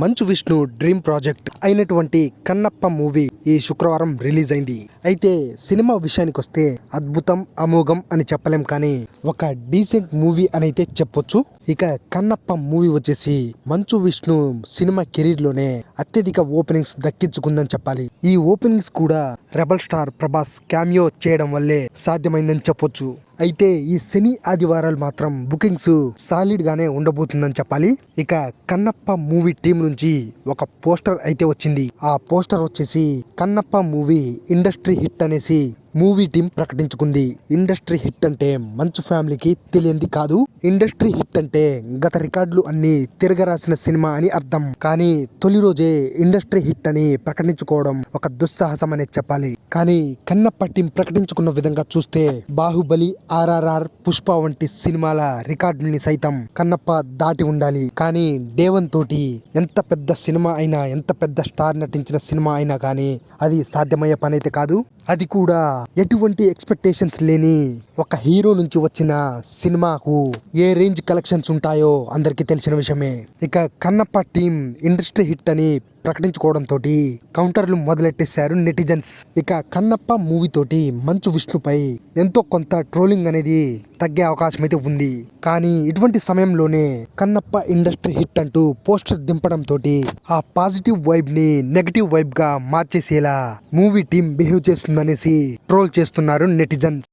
Manchu Vishnu dream project అయినటువంటి Kannappa movie ఈ శుక్రవారం రిలీజ్ అయింది. అయితే సినిమా విషయానికి వస్తే అద్భుతం అమోఘం అని చెప్పలేం కానీ ఒక డీసెంట్ మూవీ అని అయితే చెప్పొచ్చు. ఇక కన్నప్ప మూవీ వచ్చేసి మంచు విష్ణు సినిమా కెరీర్లోనే అత్యధిక ఓపెనింగ్స్ దక్కించుకుందని చెప్పాలి. ఈ ఓపెనింగ్స్ కూడా రెబల్ స్టార్ ప్రభాస్ క్యామియో చేయడం వల్లే సాధ్యమైందని చెప్పొచ్చు. అయితే ఈ శని ఆదివారాలు మాత్రం బుకింగ్స్ సాలిడ్ గానే ఉండబోతుందని చెప్పాలి. ఇక కన్నప్ప మూవీ టీం నుంచి ఒక పోస్టర్ అయితే వచ్చింది. ఆ పోస్టర్ వచ్చేసి కన్నప్ప మూవీ ఇండస్ట్రీ హిట్ అనేసి మూవీ టీం ప్రకటించుకుంది. ఇండస్ట్రీ హిట్ అంటే మంచు ఫ్యామిలీకి తెలియంది కాదు. ఇండస్ట్రీ హిట్ అంటే గత రికార్డులు అన్ని తిరగరాసిన సినిమా అని అర్థం. కానీ తొలి రోజే ఇండస్ట్రీ హిట్ అని ప్రకటించుకోవడం ఒక దుస్సాహసం అనే చెప్పాలి. కానీ కన్నప్ప టీం ప్రకటించుకున్న విధంగా చూస్తే బాహుబలి ఆర్ఆర్ఆర్ పుష్ప వంటి సినిమాల రికార్డుల్ని సైతం కన్నప్ప దాటి ఉండాలి. కానీ దేవన్ తోటి ఎంత ఎంత పెద్ద సినిమా అయినా ఎంత పెద్ద స్టార్ నటించిన సినిమా అయినా కానీ అది సాధ్యమయ్యే పని అయితే కాదు. అది కూడా ఎటువంటి ఎక్స్పెక్టేషన్స్ లేని ఒక హీరో నుంచి వచ్చిన సినిమాకు ఏ రేంజ్ కలెక్షన్స్ ఉంటాయో అందరికీ తెలిసిన విషయమే. ఇక కన్నప్ప టీం ఇండస్ట్రీ హిట్ అని ప్రకటించుకోవడంతో కౌంటర్లు మొదలెట్టేశారు నెటిజన్స్ ఇక కన్నప్ప మూవీ తోటి మంచు విష్ణుపై ఎంతో కొంత ట్రోలింగ్ అనేది తగ్గే అవకాశం అయితే ఉంది. కానీ ఇటువంటి సమయంలోనే కన్నప్ప ఇండస్ట్రీ హిట్ అంటూ పోస్టర్ దింపడం తోటి ఆ పాజిటివ్ వైబ్ని నెగటివ్ వైబ్గా మార్చేసేలా మూవీ టీం బిహేవ్ అనేసి ట్రోల్ చేస్తున్నారు నెటిజన్స్.